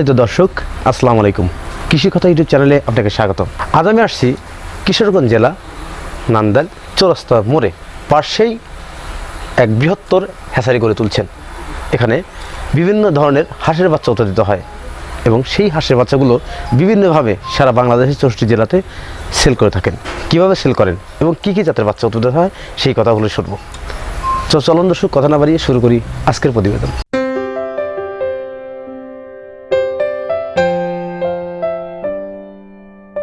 সম্মানিত দর্শক, আসসালামু আলাইকুম। কৃষি কথা ইউটিউব চ্যানেলে আপনাকে স্বাগত আজ আমি আসছি কিশোরগঞ্জ জেলা, নান্দাল, চৌরাস্তা মোড়ে। পার্শ্বেই এক বৃহত্তর হ্যাসারি গড়ে তুলছেন। এখানে বিভিন্ন ধরনের হাঁসের বাচ্চা উৎপাদিত হয় এবং সেই হাঁসের বাচ্চাগুলো বিভিন্নভাবে সারা বাংলাদেশের চৌষট্টি জেলাতে সেল করে থাকেন। কীভাবে সেল করেন এবং কী কী জাতের বাচ্চা উৎপাদিত হয় সেই কথাগুলো শুনব। তো চলন দর্শক, কথা না বাড়িয়ে শুরু করি আজকের প্রতিবেদন।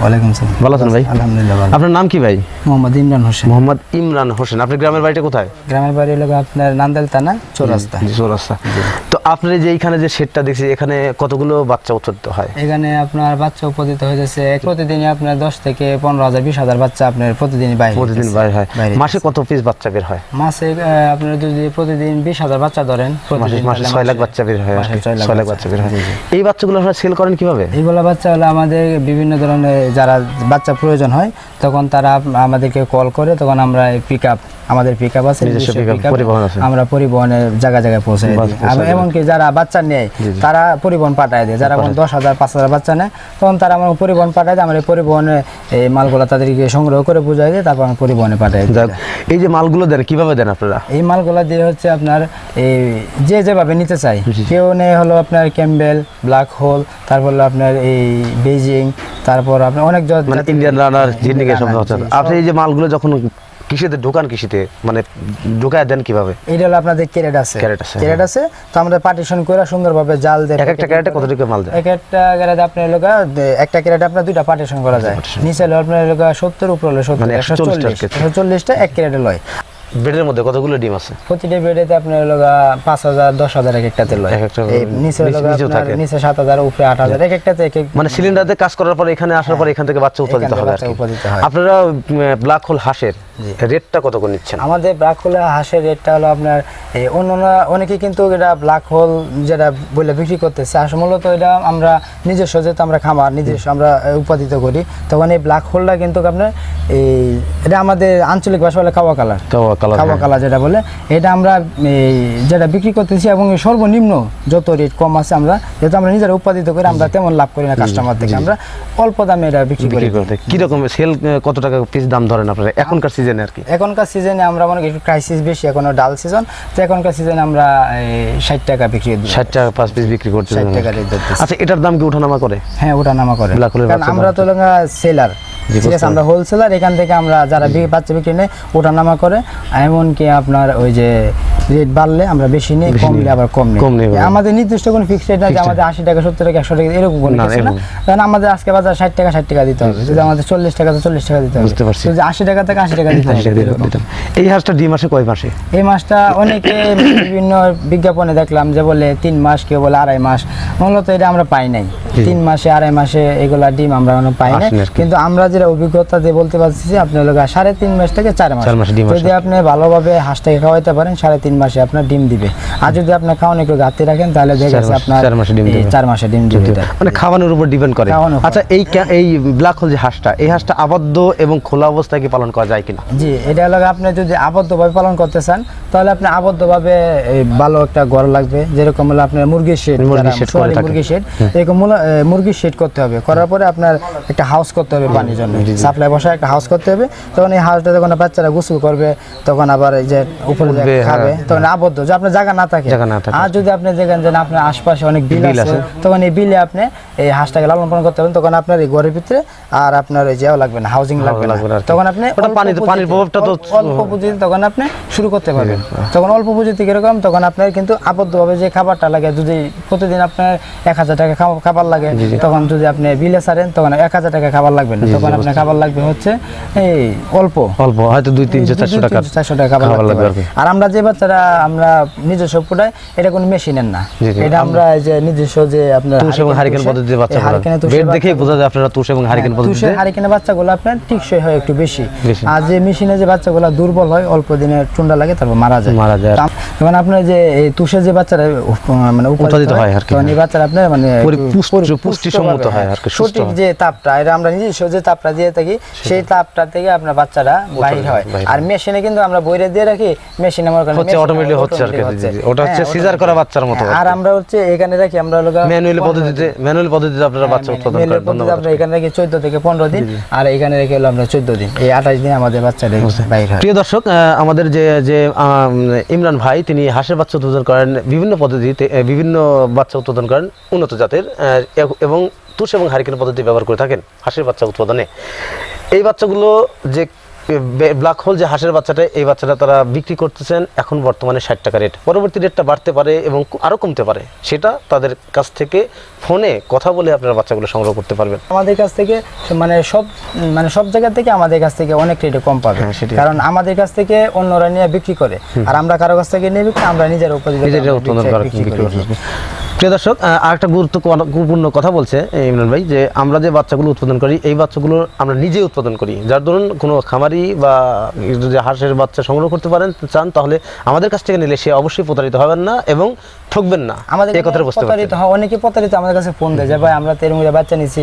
সালাম। ভালো আছেন ভাই? আলহামদুলিল্লাহ ভালো। আপনার নাম কি ভাই? মোহাম্মদ ইমরান হোসেন। মোহাম্মদ ইমরান হোসেন। আপনার গ্রামের বাড়িটা কোথায়? গ্রামের বাড়ি হলো আপনার নান্দাল থানা চৌরাস্তা। চৌরাস্তা। তো আপনার যে এইখানে যে শেডটা দেখছি এখানে কতগুলো বাচ্চা উৎপাদিত হয়? এখানে আপনার বাচ্চা উপদিত হয়ে যাচ্ছে প্রতিদিনই আপনার দশ থেকে পনেরো হাজার বিশ হাজার বাচ্চা আপনার প্রতিদিনই বাইরে প্রতিদিন বাইরে হয়। মাসে কত পিস বাচ্চা বের হয়? মাসে আপনার যদি প্রতিদিন বিশ হাজার বাচ্চা ধরেন প্রতিদিন মাসে ছয় লাখ বাচ্চা বের হয় ছয় লাখ বাচ্চা। বের হয়। এই বাচ্চাগুলো আপনারা সেল করেন কীভাবে? এইগুলো বাচ্চা হলো আমাদের বিভিন্ন ধরনের যারা বাচ্চা প্রয়োজন হয় তখন তারা আমাদেরকে কল করে তখন আমরা পিক আপ আমাদের পিক আপ আছে। আমরা পরিবহনে জায়গা জায়গায় পৌঁছে দিই। এমনকি যারা বাচ্চা নেয় তারা পরিবহন পাঠায় দেয়। যারা কোনো দশ হাজার পাঁচ হাজার বাচ্চা নেয় তখন তারা আমার পরিবহন পাঠায় দেয় আমরা পরিবহনে এই মালগুলো তাদেরকে সংগ্রহ করে বুঝাই দিই তারপর আমরা পরিবহনে পাঠাই দিই। এই যে মালগুলো দেন কীভাবে দেন আপনারা? এই মালগুলো দিয়ে হচ্ছে আপনার এই যে যেভাবে নিতে চাই কেউ নেই হলো আপনার ক্যাম্বেল ব্ল্যাক হোল তারপর হলো আপনার এই বেজিং তারপর আপনার অনেক মানে ইন্ডিয়ান রানার জিন্ডিক রানার, আপনি এই যে মালগুলো যখন কৃষিতে ঢোকান কৃষিতে মানে ঢোকায় দেন কীভাবে? এইটা হলো আপনাদের ক্যারেট আছে। ক্যারেট আছে, ক্যারেট আছে তো আমরা পার্টিশন করে সুন্দরভাবে জাল দিয়ে এক একটা ক্যারেটে কত টাকা মাল দেয়? এক একটা ক্যারেট আপনার লোকা একটা ক্যারেট আপনার দুইটা পার্টিশন করা যায়। নিচে হলো আপনার লোকা সত্তর উপর হলো সত্তর মানে একশো 140 চল্লিশ টাকা। একশো চল্লিশটা এক ক্যারেটে লয়। বেডের মধ্যে কতগুলো ডিম আছে? প্রতিটা বেডেতে আপনার লোকা পাঁচ হাজার দশ হাজার এক একটাতে লয় এক একটা নিচে থাকে। নিচে সাত হাজার উপরে আট হাজার এক একটাতে এক এক মানে সিলিন্ডারতে কাজ করার পর এখানে আসার পর এখান থেকে বাচ্চা উৎপাদিত হবে। আপনারা ব্ল্যাক হোল হাঁসের রেটটা কত করে নিচ্ছেন? আমাদের ব্ল্যাক হোলের হাঁসের রেটটা হলো আপনার অন্য অনেকে কিন্তু এটা ব্ল্যাক হোল যেটা বলে বিক্রি করতেছে আসলে মূলত এটা আমরা নিজস্ব যেহেতু আমরা খামার নিজস্ব আমরা উৎপাদিত করি তখন এই ব্ল্যাক হোলটা কিন্তু আপনার এই এটা আমাদের আঞ্চলিক ভাষা বলে খাওয়া কালার। কাওয়া খাওয়া হ্যাঁ। যেটা বলে এটা আমরা যেটা বিক্রি করতেছি এবং সর্বনিম্ন যত রেট কম আছে আমরা যেহেতু আমরা নিজেরা উৎপাদিত করি আমরা তেমন লাভ করি না কাস্টমার থেকে। আমরা অল্প দামে এটা বিক্রি করি। কীরকম সেল কত টাকা পিস দাম ধরেন আপনারা? এখনকার সিজনে আর কি। এখনকার সিজনে আমরা মনে করি একটু ক্রাইসিস বেশি এখনও ডাল সিজন তো এখনকার সিজনে আমরা ষাট টাকা বিক্রি ষাট টাকা পাঁচ পিস বিক্রি করতে 60 টাকা rate আচ্ছা এটার দাম কি ওঠানামা করে? হ্যাঁ ওটা নামা করে আমরা তো সেলার ঠিক আছে আমরা হোলসেলার এখান থেকে আমরা যারা বাচ্চা বিক্রি নেই ওটা নামা করে এমনকি আপনার ওই যে রেট বাড়লে আমরা বেশি নিই কমলে আবার কম নিই আমাদের নির্দিষ্ট কোনো ফিক্সড রেট না যে আমাদের আশি টাকা সত্তর টাকা একশো টাকা এরকম কোনো কিছু না। কারণ আমাদের আজকে বাজার ষাট টাকা ষাট টাকা দিতে হবে। যদি আমাদের চল্লিশ টাকা তো চল্লিশ টাকা দিতে হবে। বুঝতে পারছি। যদি আশি টাকা থেকে আশি টাকা দিতে হবে। এই হাঁসটা ডিম আসে কয় মাসে? এই মাসটা অনেকে বিভিন্ন বিজ্ঞাপনে দেখলাম যে বলে তিন মাস কেউ বলে আড়াই মাস। মূলত এটা আমরা পাই নাই। তিন মাসে আড়াই মাসে এগুলা ডিম আমরা এখনও পাই কি। কিন্তু আমরা যেটা অভিজ্ঞতা দিয়ে বলতে পারছি যে আপনার লোক সাড়ে তিন মাস থেকে চার মাস। যদি আপনি ভালোভাবে হাঁসটাকে খাওয়াইতে পারেন সাড়ে তিন মাসে আপনার ডিম দিবে। আর যদি আপনি খাওয়ান একটু ঘাটতি রাখেন তাহলে দেখা যাচ্ছে আপনার চার মাসে ডিম। চার মাসে ডিম দিবে। মানে খাওয়ানোর উপর ডিপেন্ড করে। আচ্ছা এই এই ব্ল্যাক হোল যে হাঁসটা এই হাঁসটা আবদ্ধ এবং খোলা অবস্থায় কি পালন করা যায় কিনা? জি এটা হলো আপনি যদি আবদ্ধভাবে পালন করতে চান তাহলে আপনি আবদ্ধভাবে ভালো একটা ঘর লাগবে। যেরকম হলো আপনার মুরগির শেড shed করে মুরগির শেড এরকম মূল- এ, মুরগির শেড করতে হবে করার পরে আপনার একটা হাউস করতে হবে পানির জন্য সাপ্লাই বসায় একটা হাউস করতে হবে তখন এই হাউসটা যখন বাচ্চারা গোসল করবে তখন আবার এই যে উপরে যে খাবে হ্যাঁ। তখন আবদ্ধ যে আপনার জায়গা না থাকে। আর যদি আপনি দেখেন যে আপনার আশপাশে অনেক বিল আছে। তখন এই বিলে আপনি এই হাঁসটাকে লালন পালন করতে হবে তখন আপনার এই ঘরের ভিতরে আর আপনার এই যেও লাগবে না হাউজিং লাগবে না। তখন আপনি ওটা অল্প পানির প্রভাবটা তো- অল্প- পুঁজিতে তখন আপনি শুরু করতে পারবেন। তখন অল্প পুঁজিতে কীরকম তখন আপনার কিন্তু আবদ্ধভাবে যে খাবারটা লাগে যদি প্রতিদিন আপনার এক হাজার টাকা খাবার লাগে তখন যদি আপনি বিলে ছাড়েন তখন এক হাজার টাকা খাবার লাগবে না। তখন আপনার খাবার লাগবে হচ্ছে এই অল্প। অল্প হয়তো দুই তিনশো চারশো টাকা চারশো টাকা খাবার লাগবে আর আমরা যে বাচ্চারা আমরা নিজস্ব ফুটাই এটা কোনো মেশিনের না। এটা আমরা এই যে নিজস্ব যে আপনার হারিকেন পদ্ধতি বাচ্চা বেড দেখেই বোঝা যায় আপনারা তুষ এবং হারিকেন হ্যাঁ, তুষের পদ্ধতিতে হারিকেনের বাচ্চাগুলো আপনার টিকসই হয় একটু বেশি। আর যে মেশিনে যে বাচ্চাগুলো দুর্বল হয় অল্প দিনে চুন্ডা লাগে তারপর মারা যায়। মারা যায়। যেমন আপনার যে তুষের যে বাচ্চারা মানে উৎপাদিত হয় হয় আর কি, এই বাচ্চারা আপনার মানে পুষ্ট- পুষ্টভাবে, হয় হ্যাঁ, আর কি, সঠিক যে তাপটা এটা আমরা নিজস্ব যে তাপটা দিয়ে থাকি সেই তাপটা থেকে আপনার বাচ্চারা হয়। আর মেশিনে কিন্তু আমরা বইরে দিয়ে রাখি মেশিনে আমার হচ্ছে automatically হচ্ছে আর কি। ওটা হচ্ছে scissor করা বাচ্চার মতো আর হ্যাঁ। আমরা হচ্ছে এখানে রাখি আমরা গা- পদ্ধতিতে ম্যানুয়াল পদ্ধতিতে আপনারা হ্যাঁ, বাচ্চা উৎপাদন করেন। ধন্যবাদ আমরা এখানে রেখে চোদ্দ থেকে পনেরো দিন আর এখানে রেখে হলো আমরা চোদ্দ দিন। এই আঠাশ দিন আমাদের বাচ্চারা বাইর হয়। প্রিয় দর্শক আমাদের যে যে ইমরান ভাই তিনি হাঁসের বাচ্চা উৎপাদন করেন বিভিন্ন পদ্ধতিতে বিভিন্ন বাচ্চা উৎপাদন করেন উন্নত জাতের এবং তুষ এবং হারিকেন পদ্ধতি ব্যবহার করে থাকেন হাঁসের বাচ্চা উৎপাদনে। এই বাচ্চাগুলো যে ব্ল্যাক হোল যে হাঁসের বাচ্চাটা এই বাচ্চাটা তারা বিক্রি করতেছেন এখন বর্তমানে ষাট টাকা রেট পরবর্তী রেটটা বাড়তে পারে এবং আরও কমতে পারে। সেটা তাদের কাছ থেকে ফোনে কথা বলে আপনারা বাচ্চাগুলো সংগ্রহ করতে পারবেন। আমাদের কাছ থেকে মানে সব মানে সব জায়গা থেকে আমাদের কাছ থেকে অনেক রেটে কম পাবে। হ্যাঁ, কারণ আমাদের কাছ থেকে অন্যরা নিয়ে বিক্রি করে। আর আমরা কারও কাছ থেকে নিয়ে বিক্রি আমরা নিজের উপর প্রিয় দর্শক আহ, আরেকটা গুরুত্বপূর্ণ কথা বলছে ইমরান ভাই যে আমরা যে বাচ্চাগুলো উৎপাদন করি এই বাচ্চাগুলো আমরা নিজে উৎপাদন করি। যার ধরুন কোনো খামারি বা যদি হাঁসের বাচ্চা সংগ্রহ করতে পারেন চান তাহলে আমাদের কাছ থেকে নিলে সে অবশ্যই প্রতারিত হবেন না এবং ঠকবেন না। আমাদের এই কথাটা বুঝতে প্রতারিত হয় অনেকে প্রতারিত আমাদের কাছে ফোন দেয় যে ভাই আমরা তো এরকম বাচ্চা নিছি।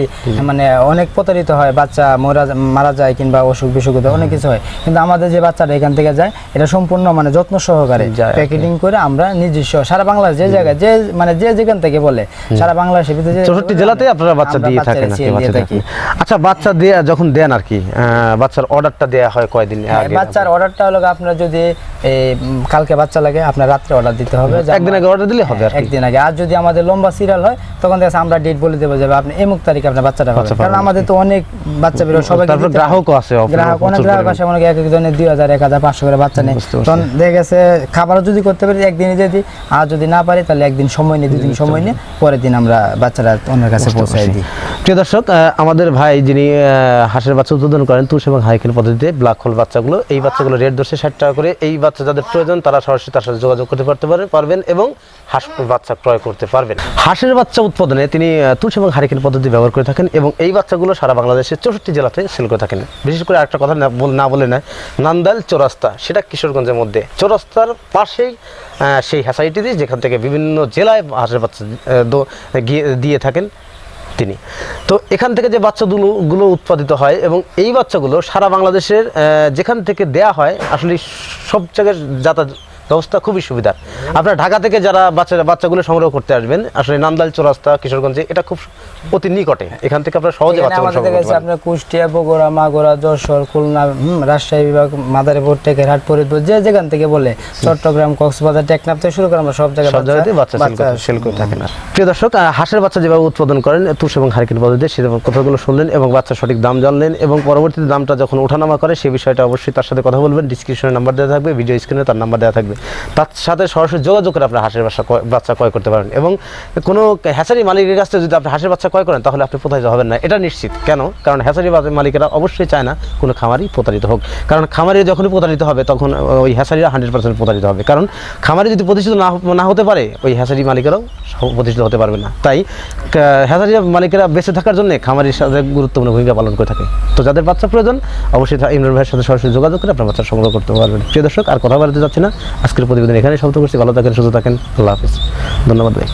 মানে অনেক প্রতারিত হয় বাচ্চা মরা মারা যায় কিংবা অসুখ বিসুখ অনেক কিছু হয়। কিন্তু আমাদের যে বাচ্চাটা এখান থেকে যায় এটা সম্পূর্ণ মানে যত্ন সহকারে প্যাকেটিং করে আমরা নিজস্ব সারা বাংলাদেশ যে জায়গায় যে মানে যে যেখান থেকে বলে। সারা বাংলাদেশের ভিতরে চৌষট্টি জেলাতে আপনারা বাচ্চা দিয়ে থাকেন আচ্ছা বাচ্চা দিয়ে যখন দেন আর কি বাচ্চার অর্ডারটা দেয়া হয় কয়দিন হ্যাঁ, আগে? বাচ্চার অর্ডারটা হলো আপনার যদি কালকে বাচ্চা লাগে আপনার রাত্রে অর্ডার দিতে হবে। একদিন আগে অর্ডার দিলে হবে একদিন আগে। আর যদি আমাদের লম্বা সিরিয়াল হয় তখন দেখা আমরা ডেট বলে দেবো যাবে আপনি এমুক তারিখে আপনার বাচ্চাটা বাচ্চা কারণ আমাদের তো অনেক বাচ্চা বেরো সবাই তারপর গ্রাহকও আছে গ্রাহক অনেক গ্রাহক। আসে মনে এক একজনের দুই হাজার এক হাজার পাঁচশো করে বাচ্চা নেই। তখন দেখা গেছে খাবারও যদি করতে পারি একদিনই দিয়ে দিই আর যদি না পারি তাহলে একদিন সময় নিয়ে দুদিন সময় নিয়ে পরের দিন আমরা বাচ্চারা অন্যের কাছে পৌঁছাই দিই। প্রিয় দর্শক আমাদের ভাই যিনি হাঁসের বাচ্চা উৎপাদন করেন তুষ এবং হাইকেল পদ্ধতিতে ব্ল্যাক হোল বাচ্চাগুলো, এই বাচ্চাগুলো রেট দশে ষাট টাকা করে। এই বাচ্চা যাদের প্রয়োজন, তারা সরাসরি তার সাথে যোগাযোগ করতে পারতে পারে পারবেন এবং হাঁস বাচ্চা ক্রয় করতে পারবেন। হাঁসের বাচ্চা উৎপাদনে তিনি তুষ এবং হারিকেন পদ্ধতি ব্যবহার করে থাকেন এবং এই বাচ্চাগুলো সারা বাংলাদেশের চৌষট্টি জেলাতে সেল করে থাকেন। বিশেষ করে একটা কথা না বল- না নান্দাইল চৌরাস্তা, সেটা কিশোরগঞ্জের মধ্যে। চৌরাস্তার পাশেই সেই হ্যাসাইটিতে যেখান থেকে বিভিন্ন জেলায় হাঁসের বাচ্চা দিয়ে থাকেন। তিনি। তো এখান থেকে যে বাচ্চাগুলো, গুলো উৎপাদিত হয় এবং এই বাচ্চাগুলো সারা বাংলাদেশের যেখান থেকে দেয়া হয়, আসলে সব জায়গায় যাতায়াত ব্যবস্থা খুবই সুবিধার আপনার ঢাকা থেকে যারা বাচ্চা বাচ্চাগুলো সংগ্রহ করতে আসবেন আসলে নান্দাল চৌরাস্তা কিশোরগঞ্জে এটা খুব অতি নিকটে। এখান থেকে আপনারা সহজে বাচ্চাগুলো সংগ্রহ করতে পারেন আপনার কুষ্টিয়া বগুড়া মাগুরা যশোর খুলনা রাজশাহী বিভাগ মাদারীপুর টেকেরহাট ফরিদপুর যে যেখান থেকে বলে চট্টগ্রাম কক্সবাজার টেকনাফ থেকে শুরু করে আমরা সব জায়গায় সব জায়গাতেই বাচ্চা সেল করে থাকেন আর। প্রিয় দর্শক হাঁসের বাচ্চা যেভাবে উৎপাদন করেন তুষ এবং হারিকেন পদ্ধতিতে সে কথাগুলো শুনলেন এবং বাচ্চা সঠিক দাম জানলেন এবং পরবর্তীতে দামটা যখন ওঠানামা করে সেই বিষয়টা অবশ্যই তার সাথে কথা বলবেন। ডিসক্রিপশনে নাম্বার দেওয়া থাকবে ভিডিও স্ক্রিনে তার নাম্বার দেওয়া থাকবে। তার সাথে সরাসরি যোগাযোগ করে আপনার হাঁসের বাচ্চা বাচ্চা ক্রয় করতে পারেন। এবং কোনো হ্যাচারি মালিকের কাছ থেকে যদি আপনি হাঁসের বাচ্চা ক্রয় করেন, তাহলে আপনি প্রতারিত হবেন না। এটা নিশ্চিত। কেন? কারণ হ্যাচারি মালিকেরা অবশ্যই চায় না কোনো খামারই প্রতারিত হোক। কারণ খামারি যখনই প্রতারিত হবে, তখন ওই হ্যাচারিরা হান্ড্রেড পার্সেন্ট প্রতারিত হবে। কারণ খামারি যদি প্রতিষ্ঠিত না না হতে পারে, ওই হ্যাচারি মালিকেরাও প্রতিষ্ঠিত হতে পারবে না। তাই হ্যাচারি মালিকেরা বেঁচে থাকার জন্য খামারির সাথে গুরুত্বপূর্ণ ভূমিকা পালন করে থাকে। তো যাদের বাচ্চা প্রয়োজন, অবশ্যই ইমরান ভাইয়ের সাথে সরাসরি যোগাযোগ করে আপনার বাচ্চা সংগ্রহ করতে পারবেন। প্রিয় দর্শক, আর কথা বলতে যাচ্ছি না। আজকের প্রতিবেদন এখানে সমাপ্ত করছি। ভালো থাকেন সুস্থ থাকেন। আল্লাহ হাফিজ। ধন্যবাদ ভাই।